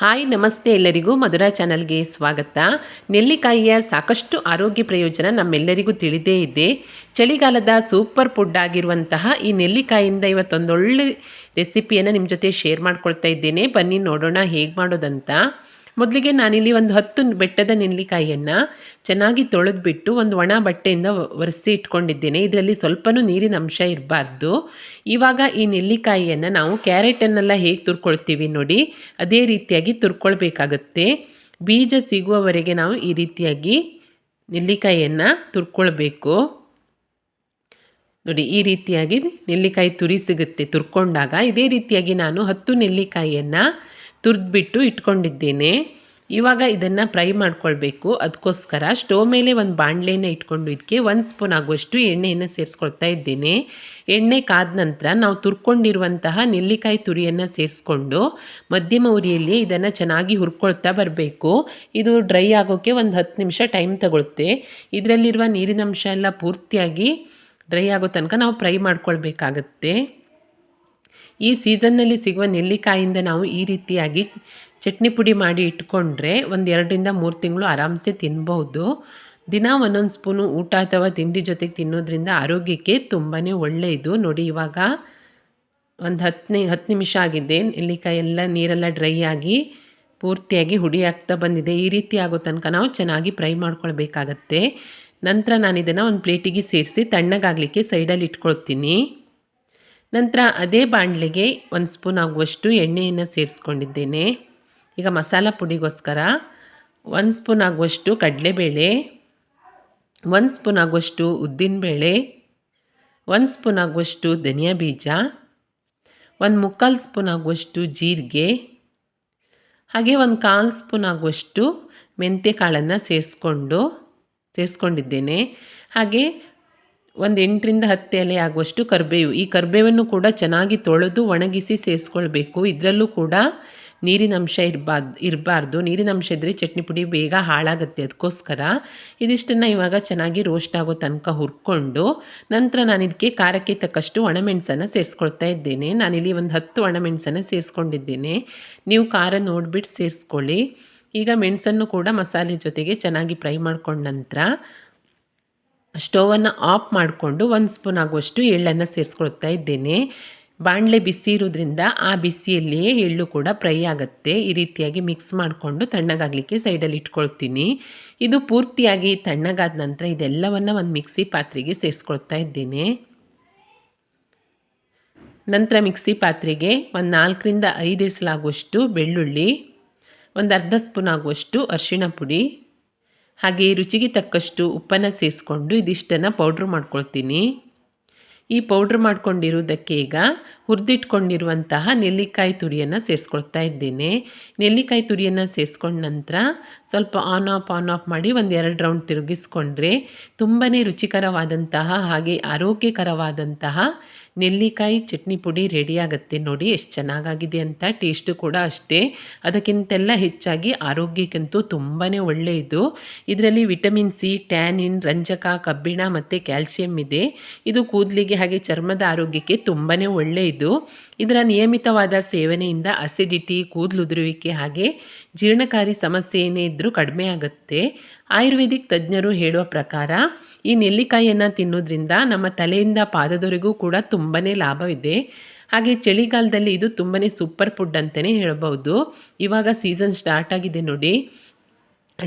Hi, ನಮಸ್ತೆ ಎಲ್ಲರಿಗೂ ಮಧುರಾ ಚಾನಲ್ಗೆ ಸ್ವಾಗತ. ನೆಲ್ಲಿಕಾಯಿಯ ಸಾಕಷ್ಟು ಆರೋಗ್ಯ ಪ್ರಯೋಜನ ನಮ್ಮೆಲ್ಲರಿಗೂ ತಿಳಿದೇ ಇದೆ. ಚಳಿಗಾಲದ ಸೂಪರ್ ಫುಡ್ ಆಗಿರುವಂತಹ ಈ ನೆಲ್ಲಿಕಾಯಿಯಿಂದ ಇವತ್ತೊಂದೊಳ್ಳೆ ರೆಸಿಪಿಯನ್ನು ನಿಮ್ಮ ಜೊತೆ ಶೇರ್ ಮಾಡ್ಕೊಳ್ತಾ ಇದ್ದೇನೆ. ಬನ್ನಿ, ನೋಡೋಣ ಹೇಗೆ ಮಾಡೋದಂತ. ಮೊದಲಿಗೆ ನಾನಿಲ್ಲಿ ಒಂದು ಹತ್ತು ಬೆಟ್ಟದ ನೆಲ್ಲಿಕಾಯಿಯನ್ನು ಚೆನ್ನಾಗಿ ತೊಳೆದ್ಬಿಟ್ಟು ಒಂದು ಒಣ ಬಟ್ಟೆಯಿಂದ ಒರೆಸಿ ಇಟ್ಕೊಂಡಿದ್ದೇನೆ. ಇದರಲ್ಲಿ ಸ್ವಲ್ಪನೂ ನೀರಿನ ಅಂಶ ಇರಬಾರ್ದು. ಇವಾಗ ಈ ನೆಲ್ಲಿಕಾಯಿಯನ್ನು ನಾವು ಕ್ಯಾರೆಟನ್ನೆಲ್ಲ ಹೇಗೆ ತುರ್ಕೊಳ್ತೀವಿ ನೋಡಿ, ಅದೇ ರೀತಿಯಾಗಿ ತುರ್ಕೊಳ್ಬೇಕಾಗತ್ತೆ. ಬೀಜ ಸಿಗುವವರೆಗೆ ನಾವು ಈ ರೀತಿಯಾಗಿ ನೆಲ್ಲಿಕಾಯಿಯನ್ನು ತುರ್ಕೊಳ್ಬೇಕು. ನೋಡಿ, ಈ ರೀತಿಯಾಗಿ ನೆಲ್ಲಿಕಾಯಿ ತುರಿ ಸಿಗುತ್ತೆ ತುರ್ಕೊಂಡಾಗ. ಇದೇ ರೀತಿಯಾಗಿ ನಾನು ಹತ್ತು ನೆಲ್ಲಿಕಾಯಿಯನ್ನು ತುರಿದ್ಬಿಟ್ಟು ಇಟ್ಕೊಂಡಿದ್ದೇನೆ. ಇವಾಗ ಇದನ್ನು ಫ್ರೈ ಮಾಡ್ಕೊಳ್ಬೇಕು. ಅದಕ್ಕೋಸ್ಕರ ಸ್ಟೋವ್ ಮೇಲೆ ಒಂದು ಬಾಣಲೆನ ಇಟ್ಕೊಂಡು ಇದಕ್ಕೆ ಒಂದು ಸ್ಪೂನ್ ಆಗುವಷ್ಟು ಎಣ್ಣೆಯನ್ನು ಸೇರಿಸ್ಕೊಳ್ತಾ ಇದ್ದೇನೆ. ಎಣ್ಣೆ ಕಾದ ನಂತರ ನಾವು ತುರ್ಕೊಂಡಿರುವಂತಹ ನೆಲ್ಲಿಕಾಯಿ ತುರಿಯನ್ನು ಸೇರಿಸ್ಕೊಂಡು ಮಧ್ಯಮ ಉರಿಯಲ್ಲಿ ಇದನ್ನು ಚೆನ್ನಾಗಿ ಹುರ್ಕೊಳ್ತಾ ಬರಬೇಕು. ಇದು ಡ್ರೈ ಆಗೋಕ್ಕೆ ಒಂದು ಹತ್ತು ನಿಮಿಷ ಟೈಮ್ ತಗೊಳುತ್ತೆ. ಇದರಲ್ಲಿರುವ ನೀರಿನಂಶ ಎಲ್ಲ ಪೂರ್ತಿಯಾಗಿ ಡ್ರೈ ಆಗೋ ತನಕ ನಾವು ಫ್ರೈ ಮಾಡ್ಕೊಳ್ಬೇಕಾಗತ್ತೆ. ಈ ಸೀಸನ್ನಲ್ಲಿ ಸಿಗುವ ನೆಲ್ಲಿಕಾಯಿಂದ ನಾವು ಈ ರೀತಿಯಾಗಿ ಚಟ್ನಿ ಪುಡಿ ಮಾಡಿ ಇಟ್ಕೊಂಡ್ರೆ ಒಂದು ಎರಡರಿಂದ ಮೂರು ತಿಂಗಳು ಆರಾಮ್ಸೆ ತಿನ್ಬಹುದು. ದಿನ ಒಂದೊಂದು ಸ್ಪೂನು ಊಟ ಅಥವಾ ತಿಂಡಿ ಜೊತೆಗೆ ತಿನ್ನೋದ್ರಿಂದ ಆರೋಗ್ಯಕ್ಕೆ ತುಂಬಾ ಒಳ್ಳೆಯದು. ನೋಡಿ ಇವಾಗ ಒಂದು ಹತ್ತನೇ ಹತ್ತು ನಿಮಿಷ ಆಗಿದೆ. ನೆಲ್ಲಿಕಾಯಿ ಎಲ್ಲ ನೀರೆಲ್ಲ ಡ್ರೈ ಆಗಿ ಪೂರ್ತಿಯಾಗಿ ಹುಡಿ ಆಗ್ತಾ ಬಂದಿದೆ. ಈ ರೀತಿ ಆಗೋ ತನಕ ನಾವು ಚೆನ್ನಾಗಿ ಫ್ರೈ ಮಾಡ್ಕೊಳ್ಬೇಕಾಗತ್ತೆ. ನಂತರ ನಾನು ಇದನ್ನು ಒಂದು ಪ್ಲೇಟಿಗೆ ಸೇರಿಸಿ ತಣ್ಣಗಾಗಲಿಕ್ಕೆ ಸೈಡಲ್ಲಿ ಇಟ್ಕೊಳ್ತೀನಿ. ನಂತರ ಅದೇ ಬಾಣಲೆಗೆ ಒಂದು ಸ್ಪೂನ್ ಆಗುವಷ್ಟು ಎಣ್ಣೆಯನ್ನು ಸೇರಿಸ್ಕೊಂಡಿದ್ದೇನೆ. ಈಗ ಮಸಾಲ ಪುಡಿಗೋಸ್ಕರ ಒಂದು ಸ್ಪೂನ್ ಆಗುವಷ್ಟು ಕಡಲೆಬೇಳೆ, ಒಂದು ಸ್ಪೂನ್ ಆಗುವಷ್ಟು ಉದ್ದಿನಬೇಳೆ, ಒಂದು ಸ್ಪೂನ್ ಆಗುವಷ್ಟು ಧನಿಯಾ ಬೀಜ, ಒಂದು ಮುಕ್ಕಾಲು ಸ್ಪೂನ್ ಆಗುವಷ್ಟು ಜೀರಿಗೆ, ಹಾಗೆ ಒಂದು ಕಾಲು ಸ್ಪೂನ್ ಆಗುವಷ್ಟು ಮೆಂತ್ಯ ಕಾಳನ್ನು ಸೇರಿಸ್ಕೊಂಡು, ಸೇರಿಸ್ಕೊಂಡಿದ್ದೇನೆ. ಹಾಗೆ ಒಂದು ಎಂಟರಿಂದ ಹತ್ತು ಎಲೆ ಆಗುವಷ್ಟು ಕರಿಬೇವು. ಈ ಕರ್ಬೇವನ್ನು ಕೂಡ ಚೆನ್ನಾಗಿ ತೊಳೆದು ಒಣಗಿಸಿ ಸೇರಿಸ್ಕೊಳ್ಬೇಕು ಇದರಲ್ಲೂ ಕೂಡ ನೀರಿನ ಅಂಶ ಇರಬಾರ್ದು ಇರಬಾರ್ದು. ನೀರಿನ ಅಂಶ ಇದ್ದರೆ ಚಟ್ನಿ ಪುಡಿ ಬೇಗ ಹಾಳಾಗುತ್ತೆ ಅದಕ್ಕೋಸ್ಕರ ಇದಿಷ್ಟನ್ನು ಇವಾಗ ಚೆನ್ನಾಗಿ ರೋಸ್ಟ್ ಆಗೋ ತನಕ ಹುರ್ಕೊಂಡು ನಂತರ ನಾನು ಇದಕ್ಕೆ ಖಾರಕ್ಕೆ ತಕ್ಕಷ್ಟು ಒಣಮೆಣಸನ್ನು ಸೇರಿಸ್ಕೊಳ್ತಾ ಇದ್ದೇನೆ. ನಾನಿಲ್ಲಿ ಒಂದು ಹತ್ತು ಒಣಮೆಣಸನ್ನು ಸೇರಿಸ್ಕೊಂಡಿದ್ದೇನೆ. ನೀವು ಖಾರ ನೋಡಿಬಿಟ್ಟು ಸೇರಿಸ್ಕೊಳ್ಳಿ. ಈಗ ಮೆಣಸನ್ನು ಕೂಡ ಮಸಾಲೆ ಜೊತೆಗೆ ಚೆನ್ನಾಗಿ ಫ್ರೈ ಮಾಡ್ಕೊಂಡ ನಂತರ ಸ್ಟೋವನ್ನು ಆಫ್ ಮಾಡಿಕೊಂಡು ಒಂದು ಸ್ಪೂನ್ ಆಗುವಷ್ಟು ಎಳ್ಳನ್ನು ಸೇರಿಸ್ಕೊಳ್ತಾ ಇದ್ದೇನೆ. ಬಾಣಲೆ ಬಿಸಿ ಇರೋದ್ರಿಂದ ಆ ಬಿಸಿಯಲ್ಲಿಯೇ ಎಳ್ಳು ಕೂಡ ಫ್ರೈ ಆಗುತ್ತೆ. ಈ ರೀತಿಯಾಗಿ ಮಿಕ್ಸ್ ಮಾಡಿಕೊಂಡು ತಣ್ಣಗಾಗಲಿಕ್ಕೆ ಸೈಡಲ್ಲಿ ಇಟ್ಕೊಳ್ತೀನಿ. ಇದು ಪೂರ್ತಿಯಾಗಿ ತಣ್ಣಗಾದ ನಂತರ ಇದೆಲ್ಲವನ್ನು ಒಂದು ಮಿಕ್ಸಿ ಪಾತ್ರೆಗೆ ಸೇರಿಸ್ಕೊಳ್ತಾ ಇದ್ದೇನೆ. ನಂತರ ಮಿಕ್ಸಿ ಪಾತ್ರೆಗೆ ಒಂದು ನಾಲ್ಕರಿಂದ ಐದು ಎಸಲಾಗುವಷ್ಟು ಬೆಳ್ಳುಳ್ಳಿ, ಒಂದು ಅರ್ಧ ಸ್ಪೂನ್ ಆಗುವಷ್ಟು ಅರಿಶಿಣ ಪುಡಿ ಹಾಗೆ ರುಚಿಗೆ ತಕ್ಕಷ್ಟು ಉಪ್ಪನ್ನು ಸೇರಿಸ್ಕೊಂಡು ಇದಿಷ್ಟನ್ನು ಪೌಡ್ರ್ ಮಾಡ್ಕೊಳ್ತೀನಿ. ಈ ಪೌಡ್ರ್ ಮಾಡ್ಕೊಂಡಿರೋದಕ್ಕೆ ಈಗ ಹುರಿದಿಟ್ಕೊಂಡಿರುವಂತಹ ನೆಲ್ಲಿಕಾಯಿ ತುರಿಯನ್ನು ಸೇರಿಸ್ಕೊಳ್ತಾ ಇದ್ದೇನೆ. ನೆಲ್ಲಿಕಾಯಿ ತುರಿಯನ್ನು ಸೇರಿಸ್ಕೊಂಡ ನಂತರ ಸ್ವಲ್ಪ ಆನ್ ಆಫ್ ಆನ್ ಆಫ್ ಮಾಡಿ ಒಂದು ಎರಡು ರೌಂಡ್ ತಿರುಗಿಸ್ಕೊಂಡ್ರೆ ತುಂಬಾ ರುಚಿಕರವಾದಂತಹ ಹಾಗೆ ಆರೋಗ್ಯಕರವಾದಂತಹ ನೆಲ್ಲಿಕಾಯಿ ಚಟ್ನಿ ಪುಡಿ ರೆಡಿ ಆಗುತ್ತೆ ನೋಡಿ, ಎಷ್ಟು ಚೆನ್ನಾಗಾಗಿದೆ ಅಂತ ಟೇಸ್ಟು ಕೂಡ ಅಷ್ಟೇ. ಅದಕ್ಕಿಂತೆಲ್ಲ ಹೆಚ್ಚಾಗಿ ಆರೋಗ್ಯಕ್ಕಂತೂ ತುಂಬಾ ಒಳ್ಳೆಯದು. ಇದರಲ್ಲಿ ವಿಟಮಿನ್ ಸಿ ಟ್ಯಾನಿನ್ ರಂಜಕ, ಕಬ್ಬಿಣ ಮತ್ತು ಕ್ಯಾಲ್ಸಿಯಂ ಇದೆ. ಇದು ಕೂದಲಿಗೆ ಹಾಗೆ ಚರ್ಮದ ಆರೋಗ್ಯಕ್ಕೆ ತುಂಬಾ ಒಳ್ಳೆಯದು. ಇದರ ನಿಯಮಿತವಾದ ಸೇವನೆಯಿಂದ ಅಸಿಡಿಟಿ ಕೂದಲುದುರುವಿಕೆ ಹಾಗೆ ಜೀರ್ಣಕಾರಿ ಸಮಸ್ಯೆ ಏನೇ ಇದ್ದರೂ ಕಡಿಮೆ ಆಗುತ್ತೆ. ಆಯುರ್ವೇದಿಕ್ ತಜ್ಞರು ಹೇಳುವ ಪ್ರಕಾರ, ಈ ನೆಲ್ಲಿಕಾಯಿಯನ್ನು ತಿನ್ನೋದ್ರಿಂದ ನಮ್ಮ ತಲೆಯಿಂದ ಪಾದದವರೆಗೂ ಕೂಡ ತುಂಬಾ ಲಾಭವಿದೆ. ಹಾಗೆ ಚಳಿಗಾಲದಲ್ಲಿ ಇದು ತುಂಬಾ ಸೂಪರ್ ಫುಡ್ ಅಂತಲೇ ಹೇಳಬಹುದು. ಇವಾಗ ಸೀಸನ್ ಸ್ಟಾರ್ಟ್ ಆಗಿದೆ ನೋಡಿ.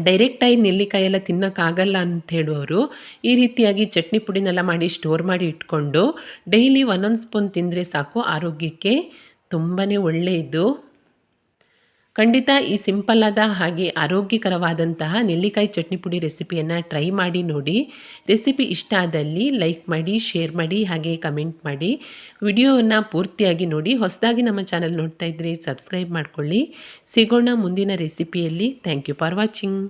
ಡೈರೆಕ್ಟಾಗಿ ನೆಲ್ಲಿಕಾಯೆಲ್ಲ ತಿನ್ನೋಕ್ಕಾಗಲ್ಲ ಅಂತ ಹೇಳುವವರು, ಈ ರೀತಿಯಾಗಿ ಚಟ್ನಿ ಪುಡಿನೆಲ್ಲ ಮಾಡಿ ಸ್ಟೋರ್ ಮಾಡಿ ಇಟ್ಕೊಂಡು, ಡೈಲಿ ಒಂದೊಂದು ಸ್ಪೂನ್ ತಿಂದರೆ ಸಾಕು, ಆರೋಗ್ಯಕ್ಕೆ ತುಂಬಾ ಒಳ್ಳೆಯದು. ಖಂಡಿತ ಈ ಸಿಂಪಲ್ಲಾದ ಹಾಗೆ ಆರೋಗ್ಯಕರವಾದಂತಹ ನೆಲ್ಲಿಕಾಯಿ ಚಟ್ನಿ ಪುಡಿ ರೆಸಿಪಿಯನ್ನು ಟ್ರೈ ಮಾಡಿ ನೋಡಿ. ರೆಸಿಪಿ ಇಷ್ಟ ಆದಲ್ಲಿ ಲೈಕ್ ಮಾಡಿ, ಶೇರ್ ಮಾಡಿ, ಹಾಗೆ ಕಮೆಂಟ್ ಮಾಡಿ. ವಿಡಿಯೋವನ್ನು ಪೂರ್ತಿಯಾಗಿ ನೋಡಿ. ಹೊಸದಾಗಿ ನಮ್ಮ ಚಾನಲ್ ನೋಡ್ತಾ ಇದ್ದರೆ ಸಬ್ಸ್ಕ್ರೈಬ್ ಮಾಡ್ಕೊಳ್ಳಿ. ಸಿಗೋಣ ಮುಂದಿನ ರೆಸಿಪಿಯಲ್ಲಿ. Thank you for watching.